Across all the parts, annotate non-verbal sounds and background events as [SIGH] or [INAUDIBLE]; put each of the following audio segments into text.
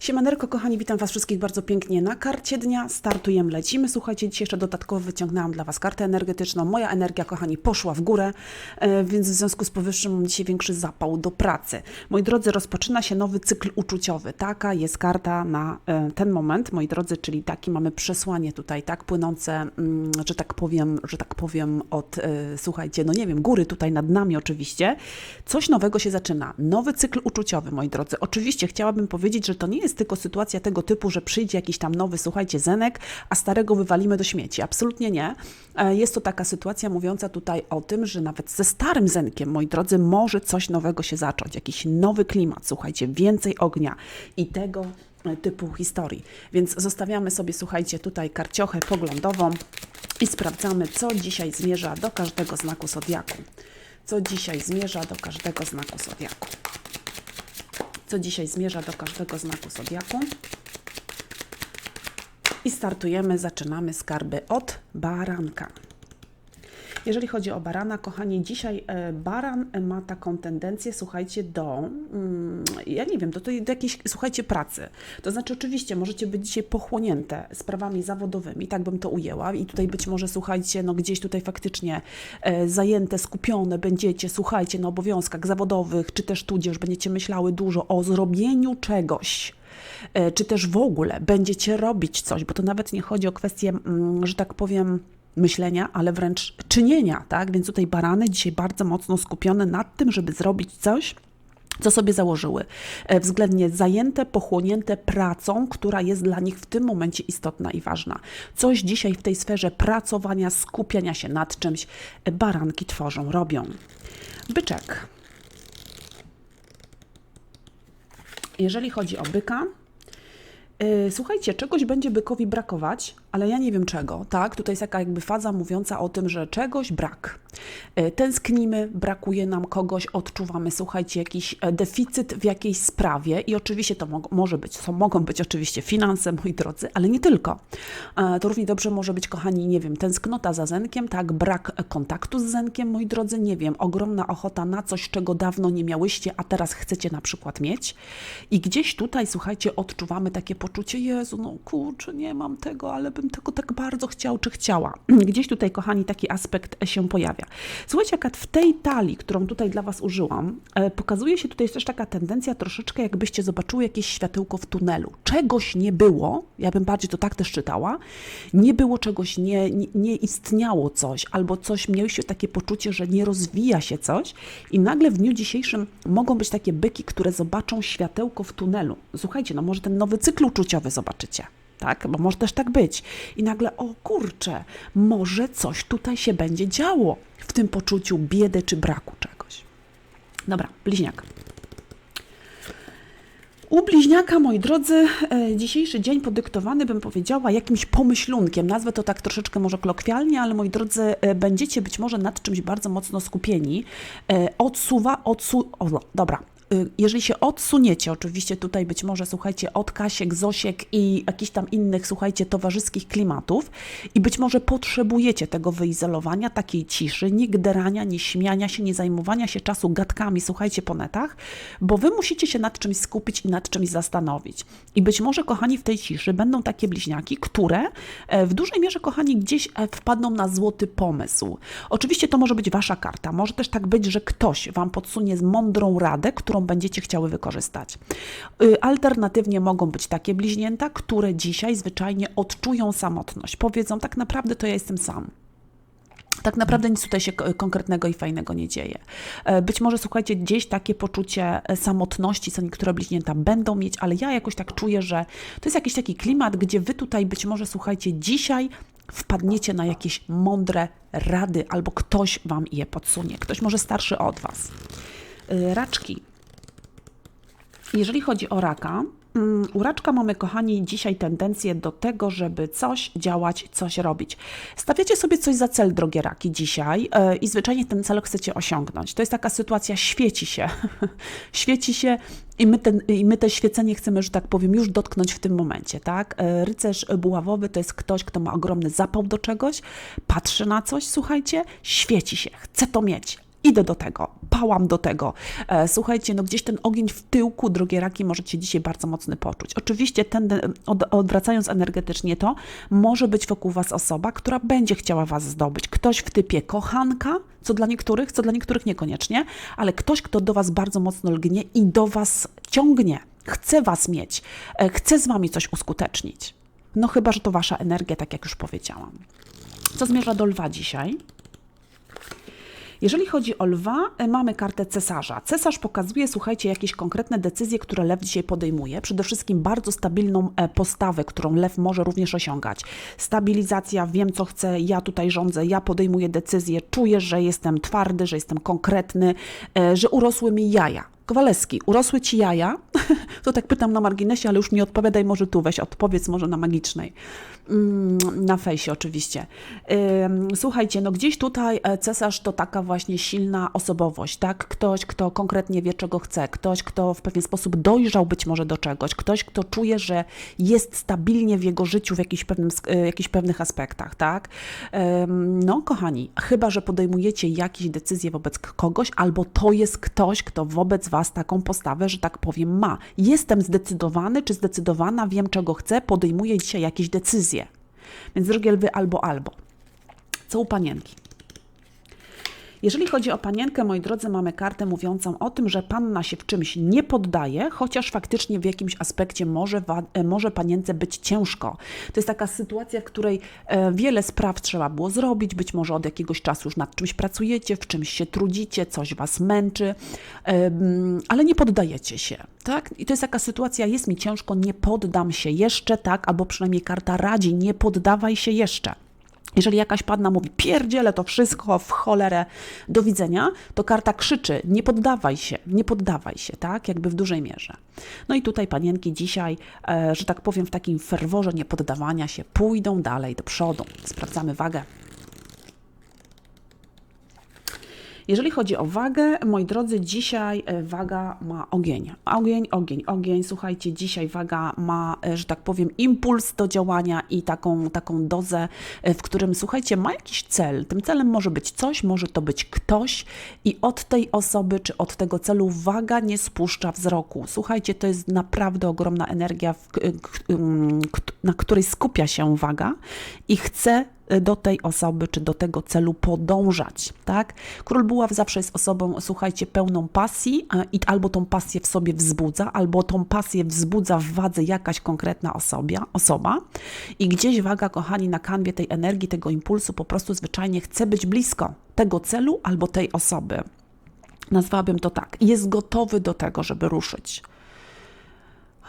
Siemanderko, kochani, witam Was wszystkich bardzo pięknie na karcie dnia. Startujemy, lecimy. Słuchajcie, dzisiaj jeszcze dodatkowo wyciągnęłam dla Was kartę energetyczną. Moja energia, kochani, poszła w górę, e, więc w związku z powyższym mam dzisiaj większy zapał do pracy. Moi drodzy, rozpoczyna się nowy cykl uczuciowy. Taka jest karta na e, ten moment, moi drodzy, czyli taki mamy przesłanie tutaj, tak, płynące, mm, że tak powiem, że tak powiem, od, e, słuchajcie, no nie wiem, góry tutaj nad nami oczywiście. Coś nowego się zaczyna. Nowy cykl uczuciowy, moi drodzy. Oczywiście chciałabym powiedzieć, że to nie jest tylko sytuacja tego typu, że przyjdzie jakiś tam nowy, słuchajcie, zenek, a starego wywalimy do śmieci. Absolutnie nie. E, Jest to taka sytuacja mówiąca tutaj o tym, że nawet ze starym zenkiem, moi drodzy, może coś nowego się zacząć. Jakiś nowy klimat, słuchajcie, więcej ognia i tego e, typu historii. Więc zostawiamy sobie, słuchajcie, tutaj karciochę poglądową i sprawdzamy, co dzisiaj zmierza do każdego znaku zodiaku. Co dzisiaj zmierza do każdego znaku zodiaku co dzisiaj zmierza do każdego znaku zodiaku. I startujemy, zaczynamy skarby od baranka. Jeżeli chodzi o barana, kochani, dzisiaj e, baran ma taką tendencję, słuchajcie, do, mm, ja nie wiem, do, do jakiejś, słuchajcie, pracy. To znaczy, oczywiście, możecie być dzisiaj pochłonięte sprawami zawodowymi, tak bym to ujęła, i tutaj być może, słuchajcie, no gdzieś tutaj faktycznie e, zajęte, skupione będziecie, słuchajcie, na obowiązkach zawodowych, czy też tudzież będziecie myślały dużo o zrobieniu czegoś e, czy też w ogóle będziecie robić coś, bo to nawet nie chodzi o kwestię, mm, że tak powiem, myślenia, ale wręcz czynienia, tak? Więc tutaj barany dzisiaj bardzo mocno skupione nad tym, żeby zrobić coś, co sobie założyły. E, Względnie zajęte, pochłonięte pracą, która jest dla nich w tym momencie istotna i ważna. Coś dzisiaj w tej sferze pracowania, skupiania się nad czymś e, baranki tworzą, robią. Byczek. Jeżeli chodzi o byka, Yy, Słuchajcie, czegoś będzie bykowi brakować, ale ja nie wiem czego, tak? Tutaj jest jaka jakby faza mówiąca o tym, że czegoś brak. Yy, Tęsknimy, brakuje nam kogoś, odczuwamy, słuchajcie, jakiś e, deficyt w jakiejś sprawie i oczywiście to mo- może być, to mogą być oczywiście finanse, moi drodzy, ale nie tylko. E, To równie dobrze może być, kochani, nie wiem, tęsknota za zenkiem, tak? Brak e, kontaktu z zenkiem, moi drodzy, nie wiem, ogromna ochota na coś, czego dawno nie miałyście, a teraz chcecie na przykład mieć. I gdzieś tutaj, słuchajcie, odczuwamy takie poczucie, Jezu, no kurczę, nie mam tego, ale bym tego tak bardzo chciał czy chciała. Gdzieś tutaj, kochani, taki aspekt się pojawia. Słuchajcie, jaka w tej talii, którą tutaj dla Was użyłam, e, pokazuje się tutaj też taka tendencja troszeczkę, jakbyście zobaczyły jakieś światełko w tunelu. Czegoś nie było, ja bym bardziej to tak też czytała, nie było czegoś, nie, nie, nie istniało coś, albo coś, mieliście takie poczucie, że nie rozwija się coś i nagle w dniu dzisiejszym mogą być takie byki, które zobaczą światełko w tunelu. Słuchajcie, no może ten nowy cykl uczuciowy zobaczycie. Tak, bo może też tak być. I nagle, o kurczę, może coś tutaj się będzie działo w tym poczuciu biedy czy braku czegoś. Dobra, bliźniak. U bliźniaka, moi drodzy, e, dzisiejszy dzień podyktowany, bym powiedziała, jakimś pomyślunkiem. Nazwę to tak troszeczkę może kolokwialnie, ale moi drodzy, e, będziecie być może nad czymś bardzo mocno skupieni. E, Odsuwa, odsu... O, dobra. E, Jeżeli się odsuniecie, oczywiście tutaj być może, słuchajcie, od Kasiek, Zosiek i jakichś tam innych, słuchajcie, towarzyskich klimatów i być może potrzebujecie tego wyizolowania, takiej ciszy, nie gderania, nie śmiania się, nie zajmowania się czasu gadkami, słuchajcie, po netach, bo wy musicie się nad czymś skupić i nad czymś zastanowić. I być może, kochani, w tej ciszy będą takie bliźniaki, które e, w dużej mierze, kochani, gdzieś e, wpadną na złoty pomysł. Oczywiście to może być wasza karta, może też tak być, że ktoś wam podsunie mądrą radę, którą będziecie chciały wykorzystać. Y, Alternatywnie mogą być takie bliźnięta, które dzisiaj zwyczajnie odczują samotność. Powiedzą, tak naprawdę to ja jestem sam. Tak naprawdę nic tutaj się konkretnego i fajnego nie dzieje. E, Być może, słuchajcie, gdzieś takie poczucie e, samotności, co niektóre bliźnięta będą mieć, ale ja jakoś tak czuję, że to jest jakiś taki klimat, gdzie wy tutaj być może, słuchajcie, dzisiaj wpadniecie na jakieś mądre rady, albo ktoś wam je podsunie, ktoś może starszy od was. E, Raczki. Jeżeli chodzi o raka, mm, u raczka mamy, kochani, dzisiaj tendencję do tego, żeby coś działać, coś robić. Stawiacie sobie coś za cel, drogie raki, dzisiaj e, i zwyczajnie ten cel chcecie osiągnąć. To jest taka sytuacja, świeci się. [LAUGHS] świeci się i my, ten, I my te świecenie chcemy, że tak powiem, już dotknąć w tym momencie, tak? E, Rycerz buławowy to jest ktoś, kto ma ogromny zapał do czegoś, patrzy na coś, słuchajcie, świeci się, chce to mieć. idę do tego, pałam do tego. E, słuchajcie, no gdzieś ten ogień w tyłku, drogie raki, możecie dzisiaj bardzo mocny poczuć. Oczywiście, ten, od, odwracając energetycznie to, może być wokół Was osoba, która będzie chciała Was zdobyć. Ktoś w typie kochanka, co dla niektórych, co dla niektórych niekoniecznie, ale ktoś, kto do Was bardzo mocno lgnie i do Was ciągnie, chce Was mieć, e, chce z Wami coś uskutecznić. No chyba, że to Wasza energia, tak jak już powiedziałam. Co zmierza do lwa dzisiaj? Jeżeli chodzi o lwa, e, mamy kartę cesarza. Cesarz pokazuje, słuchajcie, jakieś konkretne decyzje, które lew dzisiaj podejmuje. Przede wszystkim bardzo stabilną e, postawę, którą lew może również osiągać. Stabilizacja, wiem co chcę, ja tutaj rządzę, ja podejmuję decyzje, czuję, że jestem twardy, że jestem konkretny, e, że urosły mi jaja. Kowaleski, urosły ci jaja? [LAUGHS] To tak pytam na marginesie, ale już nie odpowiadaj, może tu weź, odpowiedz może na magicznej. Mm, na fejsie oczywiście. Słuchajcie, no gdzieś tutaj e, cesarz to taka właśnie silna osobowość, tak? Ktoś, kto konkretnie wie, czego chce, ktoś, kto w pewien sposób dojrzał być może do czegoś, ktoś, kto czuje, że jest stabilnie w jego życiu w jakichś, pewnym, e, jakichś pewnych aspektach, tak? No, kochani, chyba, że podejmujecie jakieś decyzje wobec kogoś, albo to jest ktoś, kto wobec Was taką postawę, że tak powiem, ma. Jestem zdecydowany czy zdecydowana, wiem, czego chcę, podejmuję dzisiaj jakieś decyzje. Więc drogie lwy albo albo. Co u panienki? Jeżeli chodzi o panienkę, moi drodzy, mamy kartę mówiącą o tym, że panna się w czymś nie poddaje, chociaż faktycznie w jakimś aspekcie może, e, może panience być ciężko. To jest taka sytuacja, w której e, wiele spraw trzeba było zrobić, być może od jakiegoś czasu już nad czymś pracujecie, w czymś się trudzicie, coś was męczy, ale nie poddajecie się. Tak? I to jest taka sytuacja, jest mi ciężko, nie poddam się jeszcze, tak? Albo przynajmniej karta radzi, nie poddawaj się jeszcze. Jeżeli jakaś padna mówi, pierdzielę to wszystko w cholerę, do widzenia, to karta krzyczy, nie poddawaj się, nie poddawaj się, tak? Jakby w dużej mierze. No i tutaj panienki dzisiaj, e, że tak powiem, w takim ferworze niepoddawania się, pójdą dalej do przodu. Sprawdzamy wagę. Jeżeli chodzi o wagę, moi drodzy, dzisiaj e, waga ma ogień. Ogień, ogień, ogień. Słuchajcie, dzisiaj waga ma, e, że tak powiem, impuls do działania i taką, taką dozę, e, w którym, słuchajcie, ma jakiś cel. Tym celem może być coś, może to być ktoś i od tej osoby czy od tego celu waga nie spuszcza wzroku. Słuchajcie, to jest naprawdę ogromna energia, na której skupia się waga i chce do tej osoby czy do tego celu podążać, tak? Król buław zawsze jest osobą, słuchajcie, pełną pasji i albo tą pasję w sobie wzbudza, albo tą pasję wzbudza w wadze jakaś konkretna osobia, osoba i gdzieś waga, kochani, na kanwie tej energii, tego impulsu po prostu zwyczajnie chce być blisko tego celu albo tej osoby. Nazwałabym to tak. Jest gotowy do tego, żeby ruszyć.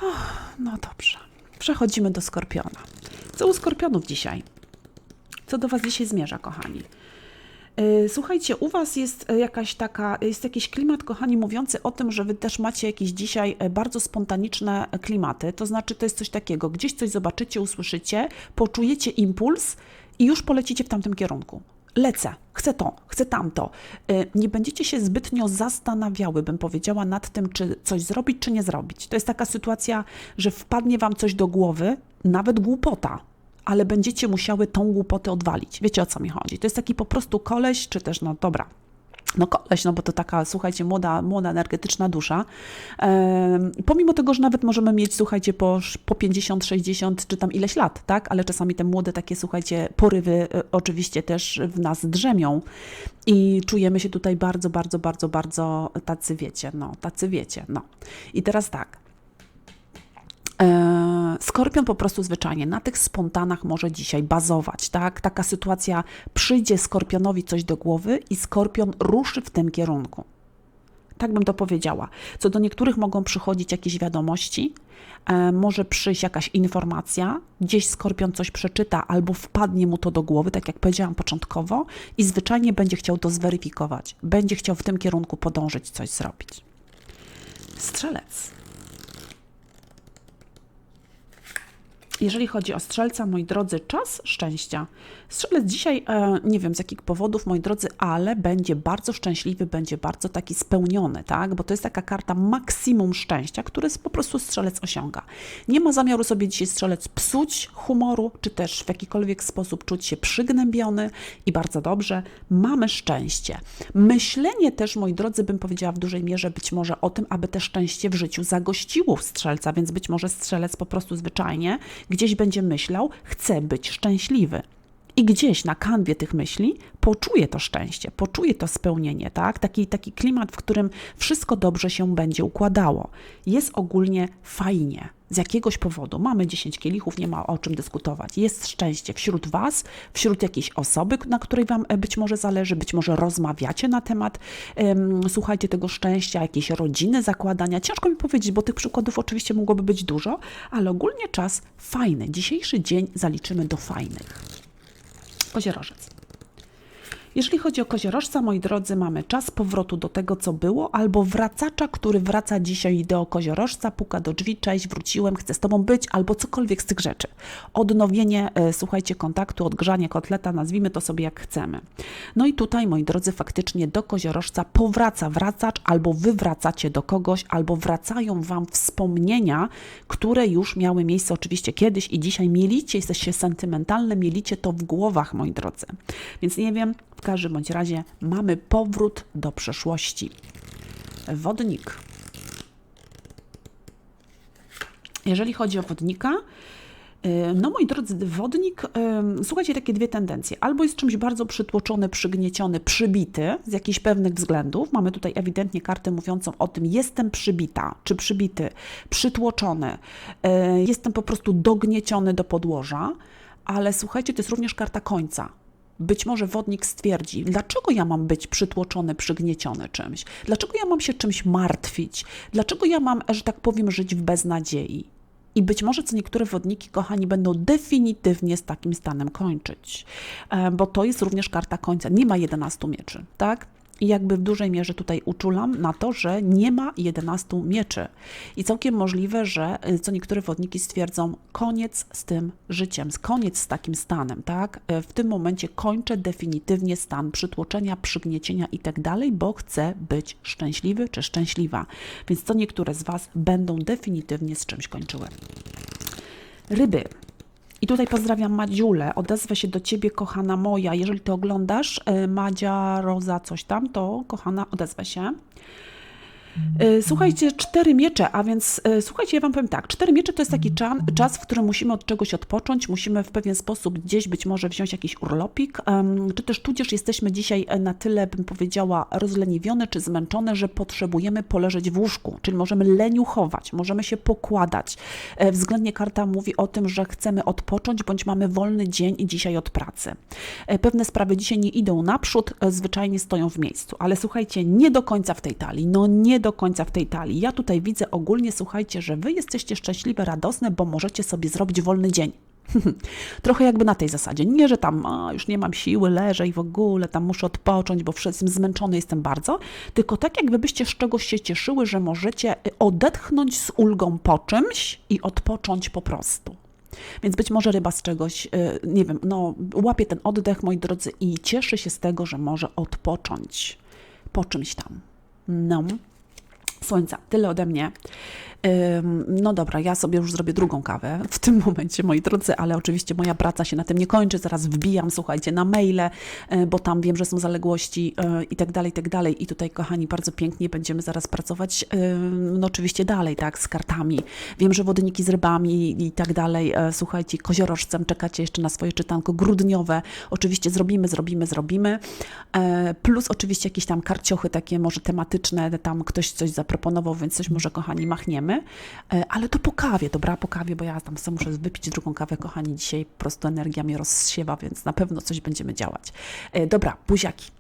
Oh, no dobrze. Przechodzimy do skorpiona. Co u skorpionów dzisiaj? co do Was dzisiaj zmierza, kochani. E, słuchajcie, u Was jest jakaś taka, jest jakiś klimat, kochani, mówiący o tym, że Wy też macie jakieś dzisiaj e, bardzo spontaniczne klimaty. To znaczy, to jest coś takiego, gdzieś coś zobaczycie, usłyszycie, poczujecie impuls i już polecicie w tamtym kierunku. Lecę, chcę to, chcę tamto. E, nie będziecie się zbytnio zastanawiały, bym powiedziała, nad tym, czy coś zrobić, czy nie zrobić. To jest taka sytuacja, że wpadnie Wam coś do głowy, nawet głupota, ale będziecie musiały tą głupotę odwalić. Wiecie o co mi chodzi? To jest taki po prostu koleś, czy też, no dobra, no koleś, no bo to taka, słuchajcie, młoda, młoda energetyczna dusza. pomimo tego, że nawet możemy mieć, słuchajcie, po, po 50, 60 czy tam ileś lat, tak? Ale czasami te młode takie, słuchajcie, porywy e, oczywiście też w nas drzemią i czujemy się tutaj bardzo, bardzo, bardzo, bardzo tacy wiecie, no, tacy wiecie, no. I teraz tak. Skorpion po prostu zwyczajnie na tych spontanach może dzisiaj bazować, tak? Taka sytuacja przyjdzie skorpionowi coś do głowy i skorpion ruszy w tym kierunku. Tak bym to powiedziała. Co do niektórych mogą przychodzić jakieś wiadomości, e, może przyjść jakaś informacja, gdzieś skorpion coś przeczyta albo wpadnie mu to do głowy, tak jak powiedziałam początkowo, i zwyczajnie będzie chciał to zweryfikować, będzie chciał w tym kierunku podążyć, coś zrobić. Strzelec. Jeżeli chodzi o strzelca, moi drodzy, czas szczęścia. Strzelec dzisiaj, e, nie wiem z jakich powodów, moi drodzy, ale będzie bardzo szczęśliwy, będzie bardzo taki spełniony, tak? Bo to jest taka karta maksimum szczęścia, który po prostu strzelec osiąga. Nie ma zamiaru sobie dzisiaj strzelec psuć humoru, czy też w jakikolwiek sposób czuć się przygnębiony i bardzo dobrze. Mamy szczęście. Myślenie też, moi drodzy, bym powiedziała w dużej mierze być może o tym, aby te szczęście w życiu zagościło w strzelca, więc być może strzelec po prostu zwyczajnie gdzieś będzie myślał, chcę być szczęśliwy. I gdzieś na kanwie tych myśli poczuje to szczęście, poczuje to spełnienie, tak? Taki, taki klimat, w którym wszystko dobrze się będzie układało. Jest ogólnie fajnie. Z jakiegoś powodu mamy 10 kielichów, nie ma o czym dyskutować. Jest szczęście wśród Was, wśród jakiejś osoby, na której Wam e, być może zależy, być może rozmawiacie na temat, um, słuchajcie, tego szczęścia, jakiejś rodziny zakładania. Ciężko mi powiedzieć, bo tych przykładów oczywiście mogłoby być dużo, ale ogólnie czas fajny. Dzisiejszy dzień zaliczymy do fajnych. Koziorożec. Jeżeli chodzi o koziorożca, moi drodzy, mamy czas powrotu do tego, co było, albo wracacza, który wraca dzisiaj do koziorożca, puka do drzwi, cześć, wróciłem, chcę z tobą być, albo cokolwiek z tych rzeczy. Odnowienie, e, słuchajcie, kontaktu, odgrzanie kotleta, nazwijmy to sobie jak chcemy. No i tutaj, moi drodzy, faktycznie do koziorożca powraca wracacz, albo wy wracacie do kogoś, albo wracają wam wspomnienia, które już miały miejsce oczywiście kiedyś i dzisiaj mielicie, jesteście sentymentalne, mielicie to w głowach, moi drodzy. Więc nie wiem, w każdym bądź razie mamy powrót do przeszłości. Wodnik. Jeżeli chodzi o wodnika, y, no moi drodzy, wodnik, y, słuchajcie, takie dwie tendencje. Albo jest czymś bardzo przytłoczony, przygnieciony, przybity z jakichś pewnych względów. Mamy tutaj ewidentnie kartę mówiącą o tym, jestem przybita, czy przybity, przytłoczony, y, jestem po prostu dognieciony do podłoża, ale słuchajcie, to jest również karta końca być może wodnik stwierdzi, dlaczego ja mam być przytłoczony, przygnieciony czymś? Dlaczego ja mam się czymś martwić? Dlaczego ja mam, że tak powiem, żyć w beznadziei? I być może co niektóre wodniki, kochani, będą definitywnie z takim stanem kończyć, e, bo to jest również karta końca. Nie ma 11 mieczy, tak? I jakby w dużej mierze tutaj uczulam na to, że nie ma 11 mieczy. I całkiem możliwe, że y, co niektóre wodniki stwierdzą, koniec z tym życiem, koniec z takim stanem, tak? Y, w tym momencie kończę definitywnie stan przytłoczenia, przygniecienia i tak dalej, bo chcę być szczęśliwy czy szczęśliwa. Więc co niektóre z Was będą definitywnie z czymś kończyły. Ryby. I tutaj pozdrawiam Madziulę, odezwę się do Ciebie, kochana moja. Jeżeli Ty oglądasz, e, Madzia, Roza, coś tam, to kochana, odezwę się. E, słuchajcie, cztery miecze, a więc e, słuchajcie, ja Wam powiem tak, cztery miecze to jest taki czas, czas, w którym musimy od czegoś odpocząć, musimy w pewien sposób gdzieś być może wziąć jakiś urlopik, czy też tudzież jesteśmy dzisiaj na tyle, bym powiedziała, rozleniwione czy zmęczone, że potrzebujemy poleżeć w łóżku, czyli możemy leniuchować, możemy się pokładać. E, względnie karta mówi o tym, że chcemy odpocząć, bądź mamy wolny dzień i dzisiaj od pracy. Pewne sprawy dzisiaj nie idą naprzód, zwyczajnie stoją w miejscu, ale słuchajcie, nie do końca w tej talii, no nie do końca w tej talii. Ja tutaj widzę ogólnie, słuchajcie, że wy jesteście szczęśliwe, radosne, bo możecie sobie zrobić wolny dzień. [LAUGHS] Trochę jakby na tej zasadzie. Nie, że tam a, już nie mam siły, leżę i w ogóle tam muszę odpocząć, bo jestem zmęczony jestem bardzo, tylko tak jakby byście z czegoś się cieszyły, że możecie y, odetchnąć z ulgą po czymś i odpocząć po prostu. Więc być może ryba z czegoś, y, nie wiem, no łapie ten oddech, moi drodzy, i cieszy się z tego, że może odpocząć po czymś tam. No. Słońca. Tyle ode mnie. No dobra, ja sobie już zrobię drugą kawę w tym [LAUGHS] momencie, moi drodzy, ale oczywiście moja praca się na tym nie kończy. Zaraz wbijam, słuchajcie, na maile, e, bo tam wiem, że są zaległości e, i tak dalej, i tak dalej. I tutaj, kochani, bardzo pięknie będziemy zaraz pracować, no oczywiście dalej, tak, z kartami. Wiem, że wodniki z rybami i tak dalej. E, słuchajcie, koziorożcem czekacie jeszcze na swoje czytanko grudniowe. Oczywiście zrobimy, zrobimy, zrobimy. Plus oczywiście jakieś tam karciochy takie może tematyczne, tam ktoś coś zaproponował, więc coś może, kochani, machniemy. E, ale to po kawie, dobra, po kawie, bo ja tam sobie muszę wypić drugą kawę, kochani, dzisiaj po prostu energia mnie rozsiewa, więc na pewno coś będziemy działać. E, dobra, buziaki.